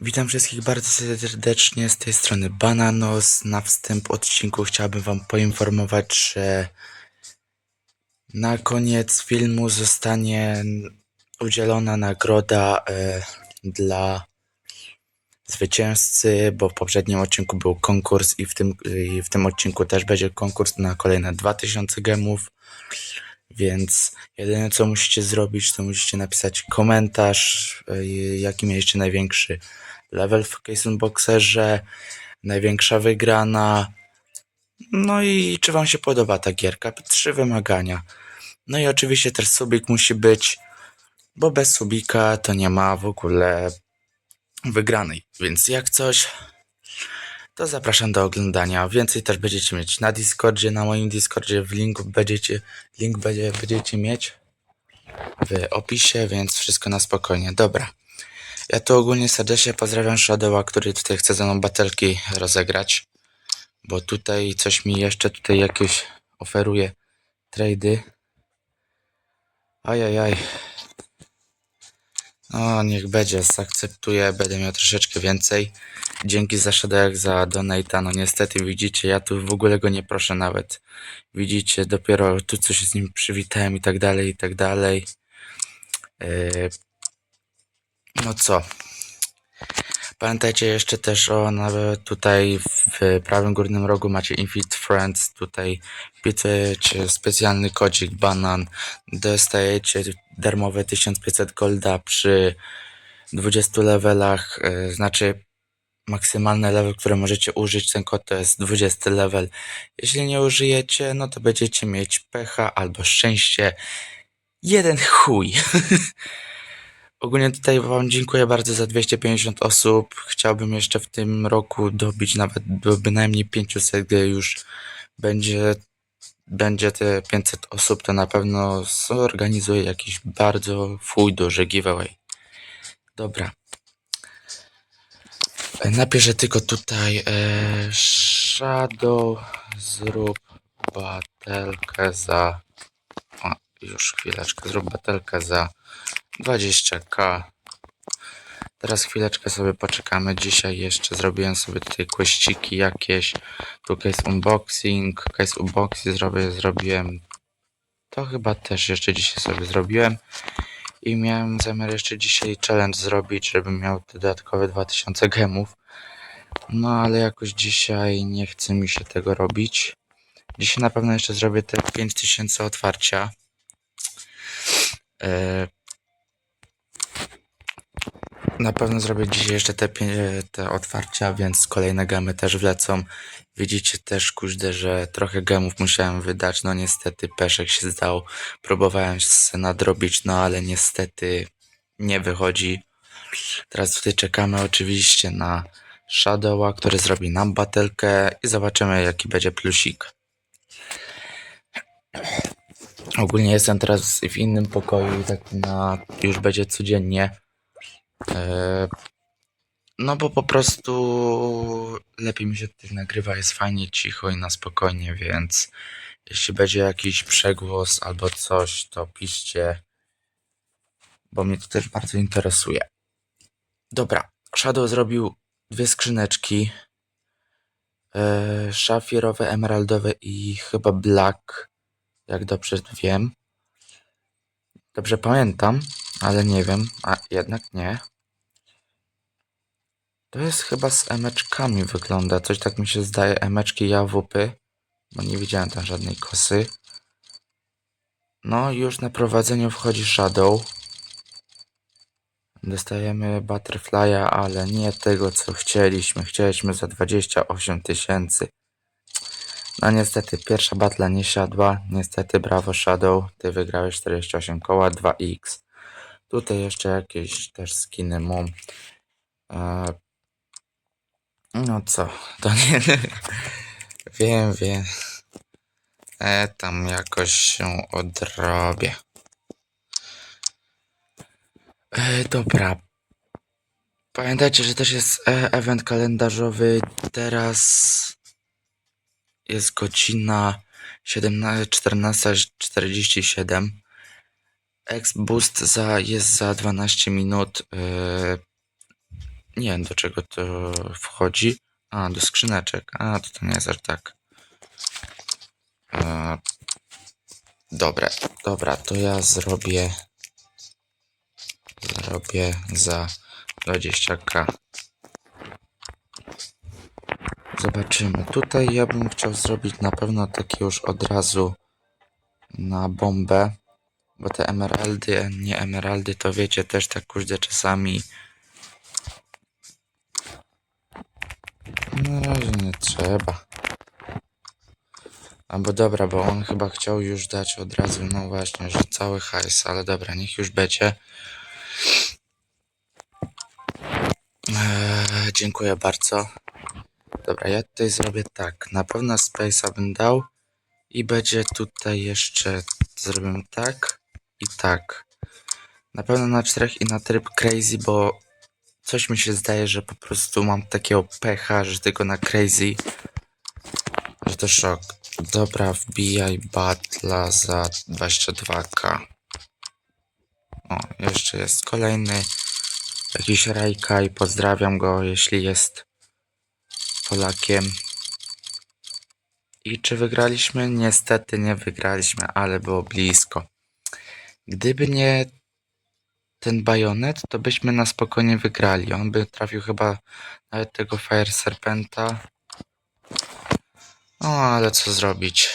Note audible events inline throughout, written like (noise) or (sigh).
Witam wszystkich bardzo serdecznie z tej strony Bananos. Na wstęp odcinku chciałbym Wam poinformować, że na koniec filmu zostanie udzielona nagroda e, dla zwycięzcy, bo w poprzednim odcinku był konkurs i w tym, w tym odcinku też będzie konkurs na kolejne 2000 gemów. Więc jedyne co musicie zrobić, to musicie napisać komentarz, e, jaki mieliście największy level w Case Unboxerze, największa wygrana. No i czy wam się podoba ta gierka? Trzy wymagania. No i oczywiście też subik musi być, bo bez subika to nie ma w ogóle wygranej. Więc jak coś, to zapraszam do oglądania. Więcej też będziecie mieć na Discordzie, na moim Discordzie w linku będziecie, link będzie, będziecie mieć w opisie, więc wszystko na spokojnie. Dobra. Ja tu ogólnie serdecznie pozdrawiam Shadowa, który tutaj chce ze mną batelki rozegrać. Bo tutaj coś mi jeszcze tutaj jakieś oferuje trady. Ajajaj. No niech będzie, zaakceptuję, będę miał troszeczkę więcej. Dzięki za Shadowek za donata. No niestety widzicie, ja tu w ogóle go nie proszę nawet. Widzicie, dopiero tu coś z nim przywitałem i tak dalej, i tak dalej. Yy, no co? Pamiętajcie jeszcze też o nawet tutaj w prawym górnym rogu macie Infinite Friends. Tutaj wpisujecie specjalny kodzik banan. Dostajecie darmowe 1500 golda przy 20 levelach. Yy, znaczy maksymalny level, który możecie użyć, ten kod to jest 20 level. Jeśli nie użyjecie, no to będziecie mieć pecha albo szczęście. Jeden chuj. (laughs) Ogólnie tutaj Wam dziękuję bardzo za 250 osób. Chciałbym jeszcze w tym roku dobić nawet do bynajmniej 500, gdy już będzie, będzie te 500 osób, to na pewno zorganizuję jakiś bardzo fuj duży giveaway. Dobra. E, Napiszę tylko tutaj e, Shadow zrób batelkę za o, już chwileczkę, zrób batelkę za 20k. Teraz chwileczkę sobie poczekamy. Dzisiaj jeszcze zrobiłem sobie tutaj kłeściki jakieś. Tu case unboxing. Case unboxing zrobię, zrobiłem. To chyba też jeszcze dzisiaj sobie zrobiłem. I miałem zamiar jeszcze dzisiaj challenge zrobić, żebym miał te dodatkowe 2000 gemów. No ale jakoś dzisiaj nie chce mi się tego robić. Dzisiaj na pewno jeszcze zrobię te 5000 otwarcia. Eee, na pewno zrobię dzisiaj jeszcze te, te otwarcia, więc kolejne gemy też wlecą. Widzicie też, kuźde, że trochę gemów musiałem wydać. No niestety peszek się zdał. Próbowałem się nadrobić, no ale niestety nie wychodzi. Teraz tutaj czekamy oczywiście na Shadowa, który zrobi nam batelkę i zobaczymy jaki będzie plusik. Ogólnie jestem teraz w innym pokoju i tak na już będzie codziennie. Eee, no bo po prostu lepiej mi się tutaj nagrywa, jest fajnie cicho i na spokojnie, więc jeśli będzie jakiś przegłos albo coś, to piszcie, bo mnie to też bardzo interesuje. Dobra, Shadow zrobił dwie skrzyneczki. Eee, szafirowe, emeraldowe i chyba black, jak dobrze wiem. Dobrze pamiętam, ale nie wiem, a jednak nie. To jest chyba z emeczkami wygląda. Coś tak mi się zdaje. Emeczki jawupy. Bo nie widziałem tam żadnej kosy. No już na prowadzeniu wchodzi Shadow. Dostajemy Butterfly'a, ale nie tego co chcieliśmy. Chcieliśmy za 28 tysięcy. No niestety pierwsza batla nie siadła. Niestety brawo Shadow. Ty wygrałeś 48 koła 2x. Tutaj jeszcze jakieś też skiny mam. Eee, no co, (laughs) to nie. wiem, wiem. E, tam jakoś się odrobię. E, dobra. Pamiętajcie, że też jest e, event kalendarzowy. Teraz jest godzina 17, 14.47. Ex boost za, jest za 12 minut. E, nie, wiem do czego to wchodzi. A, do skrzyneczek. A, to jest aż tak. E, dobra, dobra, to ja zrobię. Zrobię za 20k. Zobaczymy. Tutaj ja bym chciał zrobić na pewno takie już od razu na bombę. Bo te emeraldy, nie emeraldy, to wiecie, też tak kurde czasami. Na razie nie trzeba. Albo dobra, bo on chyba chciał już dać od razu, no właśnie, że cały hajs, ale dobra, niech już będzie. Eee, dziękuję bardzo. Dobra, ja tutaj zrobię tak. Na pewno Space'a bym dał i będzie tutaj jeszcze zrobimy tak i tak. Na pewno na czterech i na tryb crazy, bo coś mi się zdaje, że po prostu mam takiego pecha, że tylko na crazy, że to szok. Dobra, wbijaj batla za 22k. O, jeszcze jest kolejny jakiś Rajka i pozdrawiam go, jeśli jest Polakiem. I czy wygraliśmy? Niestety nie wygraliśmy, ale było blisko. Gdyby nie ten bajonet, to byśmy na spokojnie wygrali. On by trafił chyba nawet tego Fire Serpenta. No, ale co zrobić?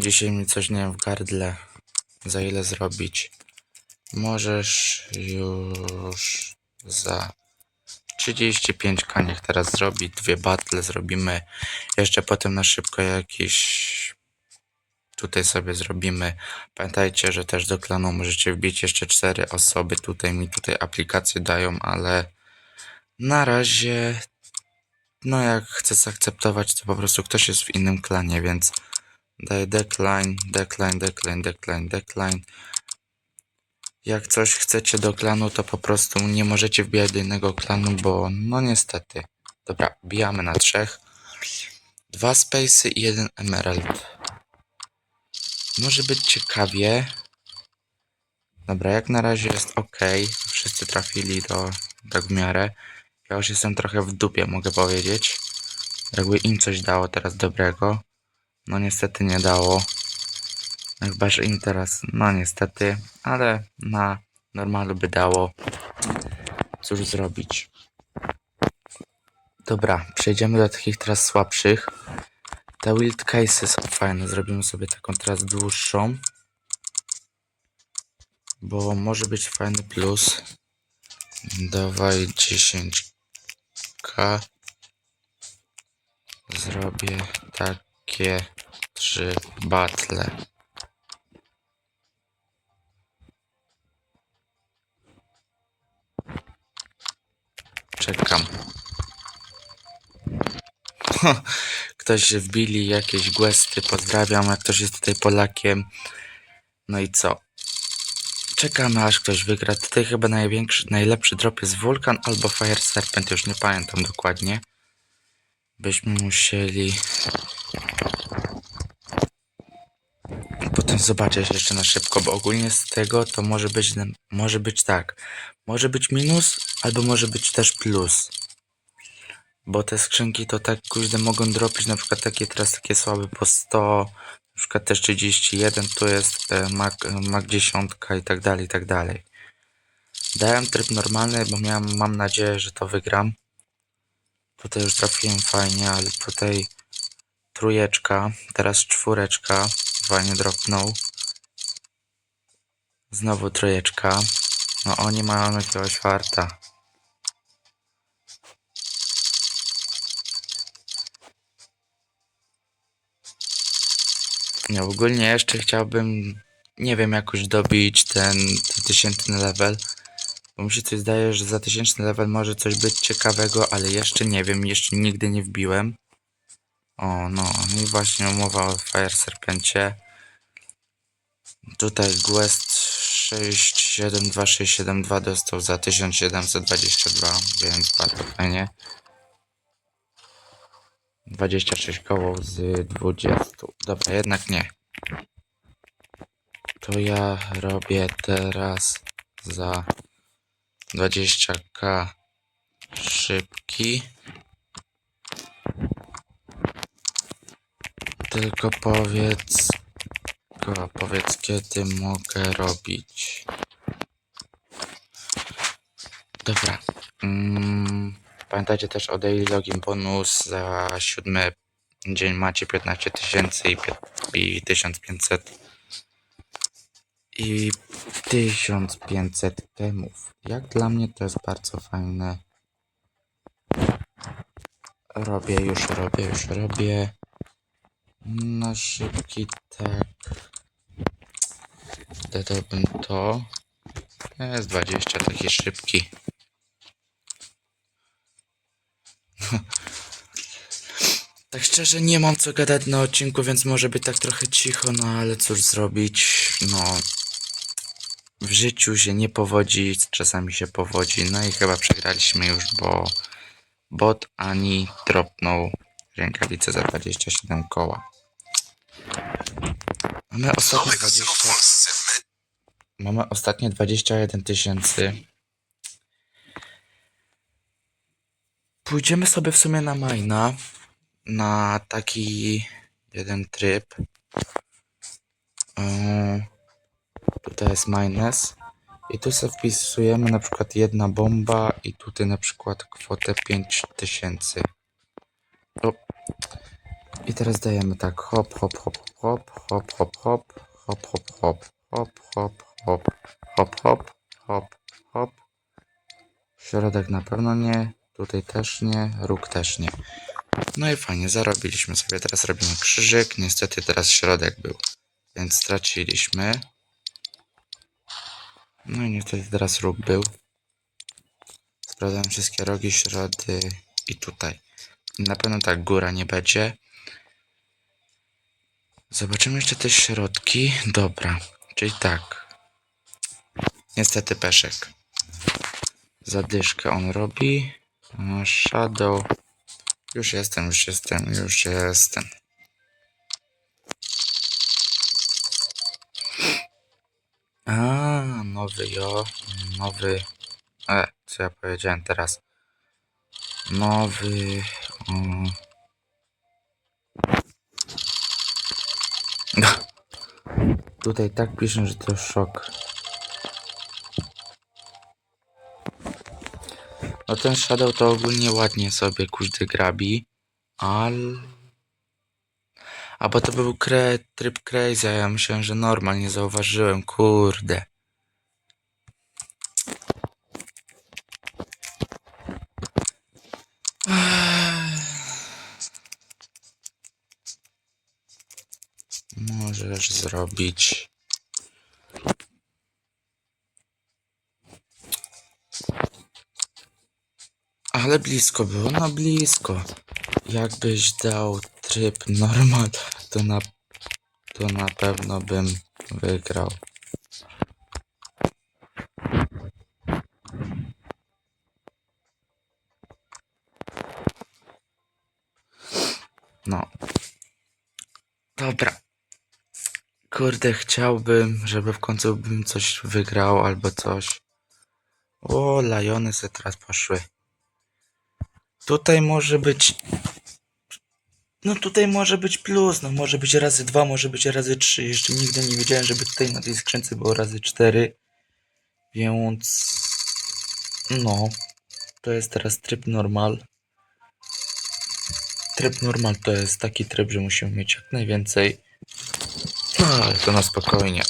Dzisiaj mi coś nie wiem w gardle. Za ile zrobić? Możesz już za 35k niech teraz zrobi. Dwie battle zrobimy. Jeszcze potem na szybko jakiś tutaj sobie zrobimy. Pamiętajcie, że też do klanu możecie wbić jeszcze cztery osoby. Tutaj mi tutaj aplikacje dają, ale na razie no jak chcę zaakceptować, to po prostu ktoś jest w innym klanie, więc daję decline, decline, decline, decline, decline. Jak coś chcecie do klanu, to po prostu nie możecie wbijać do innego klanu, bo no niestety. Dobra, bijamy na trzech. Dwa space'y i jeden emerald. Może być ciekawie. Dobra, jak na razie jest ok. Wszyscy trafili do tak w miarę. Ja już jestem trochę w dupie, mogę powiedzieć. Jakby im coś dało teraz dobrego. No niestety nie dało. Chyba, że im teraz, no niestety, ale na normalu by dało. Cóż zrobić. Dobra, przejdziemy do takich teraz słabszych. Te wild cases są fajne. Zrobimy sobie taką teraz dłuższą. Bo może być fajny plus. Dawaj 10k. Zrobię takie trzy battle. Czekam. Ktoś wbili jakieś questy, pozdrawiam, jak ktoś jest tutaj Polakiem. No i co? Czekamy aż ktoś wygra. Tutaj chyba największy, najlepszy drop jest Vulkan albo Fire Serpent, już nie pamiętam dokładnie. Byśmy musieli potem zobaczyć jeszcze na szybko, bo ogólnie z tego to może być, może być tak. Może być minus, albo może być też plus. Bo te skrzynki to tak kuźde mogą dropić, na przykład takie teraz takie słabe po 100, na przykład też 31, tu jest e, Mac, Mac 10 i tak dalej, i tak dalej. Dałem tryb normalny, bo miałem, mam nadzieję, że to wygram. Tutaj już trafiłem fajnie, ale tutaj trójeczka, teraz czwóreczka, fajnie dropnął. Znowu trójeczka. No oni mają jakiegoś farta. Nie, ogólnie jeszcze chciałbym, nie wiem, jakoś dobić ten, ten tysięczny level. Bo mi się coś zdaje, że za tysięczny level może coś być ciekawego, ale jeszcze nie wiem, jeszcze nigdy nie wbiłem. O, no, no i właśnie umowa o Fire Serpencie. Tutaj Quest 672672 dostał za 1722, więc bardzo fajnie. 26 koło z 20. Dobra, jednak nie. To ja robię teraz za 20k szybki. Tylko powiedz, powiedz kiedy mogę robić. Dobra. Mm, pamiętajcie też o daily login bonus za siódmy dzień macie 15 tysięcy i, pie- i 1500 i 1500 gemów. Jak dla mnie to jest bardzo fajne. Robię, już robię, już robię. Na szybki tak. Dodałbym to. Jest 20 taki szybki. Tak szczerze nie mam co gadać na odcinku, więc może być tak trochę cicho, no ale cóż zrobić, no w życiu się nie powodzi, czasami się powodzi, no i chyba przegraliśmy już, bo bot ani dropnął rękawice za 27 koła. Mamy ostatnie 20, mamy ostatnie 21 tysięcy. Pójdziemy sobie w sumie na Majna, na taki jeden tryb. Yy, tutaj jest minus. I tu sobie wpisujemy na przykład jedna bomba i tutaj na przykład kwotę 5000. O. I teraz dajemy tak hop, hop, hop, hop, hop, hop, hop, hop, hop, hop, hop, hop, hop, hop, hop, hop, hop. Środek na pewno nie, tutaj też nie, róg też nie. No i fajnie, zarobiliśmy sobie. Teraz robimy krzyżyk. Niestety teraz środek był, więc straciliśmy. No i niestety teraz róg był. Sprawdzam wszystkie rogi, środy i tutaj. Na pewno tak góra nie będzie. Zobaczymy jeszcze te środki. Dobra, czyli tak. Niestety peszek. Zadyszkę on robi. Shadow. Już jestem, już jestem, już jestem. A, nowy jo, nowy. E, co ja powiedziałem teraz? Nowy. No. (laughs) Tutaj tak piszę, że to szok. No ten Shadow to ogólnie ładnie sobie kuźdy grabi, ale... A bo to był kre... tryb crazy, a ja myślałem, że normal, nie zauważyłem, kurde. Możesz zrobić... Ale blisko było, no blisko. Jakbyś dał tryb normal, to na, to na pewno bym wygrał. No. Dobra. Kurde, chciałbym, żeby w końcu bym coś wygrał albo coś. O, lajony se teraz poszły. Tutaj może być. No tutaj może być plus, no może być razy dwa, może być razy trzy. Jeszcze nigdy nie wiedziałem, żeby tutaj na tej skrzynce było razy cztery. Więc. No. To jest teraz tryb normal. Tryb normal to jest taki tryb, że musimy mieć jak najwięcej. No, ale to na spokojnie.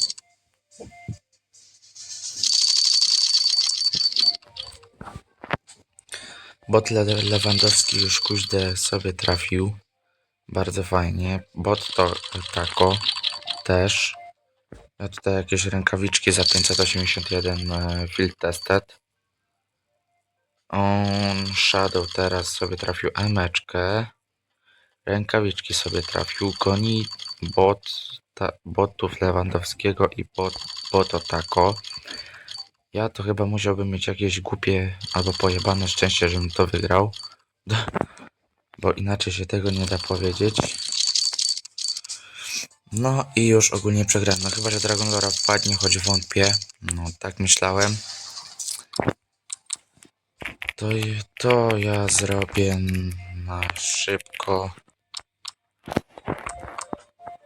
Bot Le- Lewandowski już kuźdę sobie trafił. Bardzo fajnie. Bot to tako też. Ja tutaj jakieś rękawiczki za 581 e, field tested. On Shadow teraz sobie trafił emeczkę. Rękawiczki sobie trafił. Goni bot, ta, botów Lewandowskiego i bot, boto tako. Ja to chyba musiałbym mieć jakieś głupie albo pojebane szczęście, żebym to wygrał. (laughs) Bo inaczej się tego nie da powiedzieć. No i już ogólnie przegrałem. No chyba, że Dragon Lore wpadnie, choć wątpię. No tak myślałem. To, to ja zrobię na szybko.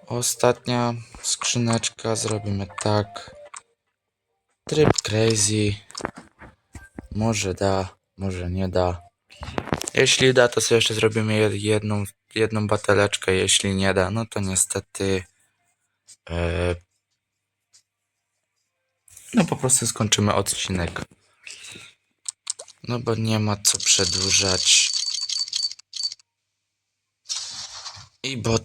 Ostatnia skrzyneczka zrobimy tak. Tryb crazy. Może da, może nie da. Jeśli da, to sobie jeszcze zrobimy jed- jedną, jedną bateleczkę. Jeśli nie da, no to niestety. E, no po prostu skończymy odcinek. No bo nie ma co przedłużać. I bo.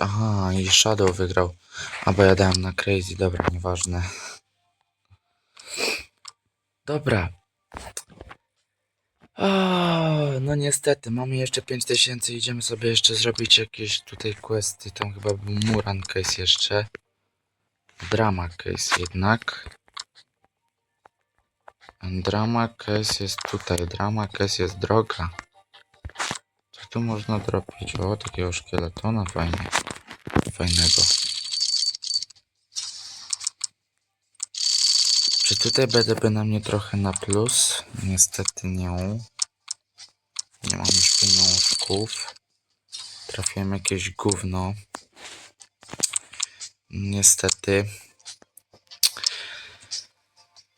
Aha, i Shadow wygrał. A bo ja dałem na crazy, dobra, nieważne. Dobra. O, no niestety, mamy jeszcze 5000, idziemy sobie jeszcze zrobić jakieś tutaj questy, tam chyba był Muran case jeszcze. Drama case jednak. Drama case jest tutaj, drama case jest droga. Co tu można dropić? O, takiego szkieletona fajnie. Fajnego. Czy tutaj BDB na mnie trochę na plus? Niestety nie. Nie mam już pieniążków. Trafiłem jakieś gówno. Niestety.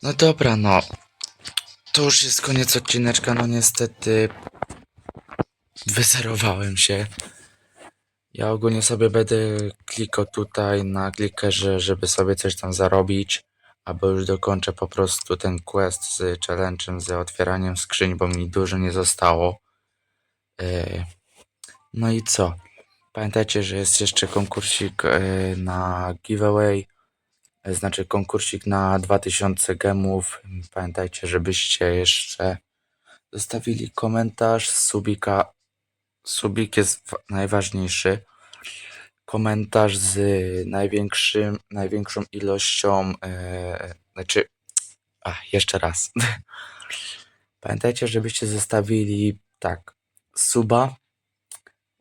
No dobra, no. To już jest koniec odcineczka, no niestety. Wyzerowałem się. Ja ogólnie sobie będę klikał tutaj na klikerze, żeby sobie coś tam zarobić, albo już dokończę po prostu ten quest z challenge'em, z otwieraniem skrzyń, bo mi dużo nie zostało. E, No i co? Pamiętajcie, że jest jeszcze konkursik e, na giveaway, e, znaczy konkursik na 2000 gemów. Pamiętajcie, żebyście jeszcze zostawili komentarz, subika. Subik jest wa- najważniejszy. Komentarz z największym, największą ilością, e, znaczy, a jeszcze raz. (laughs) Pamiętajcie, żebyście zostawili tak, suba.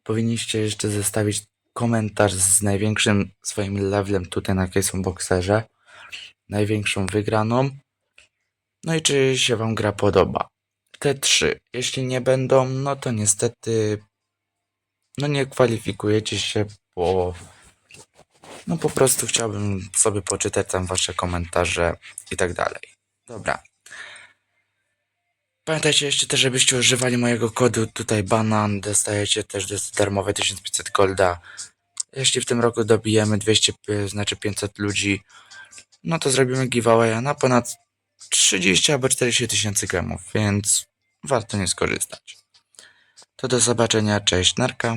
Powinniście jeszcze zostawić komentarz z największym swoim levelem tutaj na Case'on Boxerze. Największą wygraną. No i czy się wam gra podoba. Te trzy. Jeśli nie będą, no to niestety no nie kwalifikujecie się, bo no po prostu chciałbym sobie poczytać tam wasze komentarze i tak dalej. Dobra. Pamiętajcie jeszcze też, żebyście używali mojego kodu tutaj banan, dostajecie też darmowe 1500 golda. Jeśli w tym roku dobijemy 200, y, znaczy 500 ludzi, no to zrobimy giveawaya na ponad 30 albo 40 tysięcy gemów, więc warto nie skorzystać. To do zobaczenia, cześć, narka.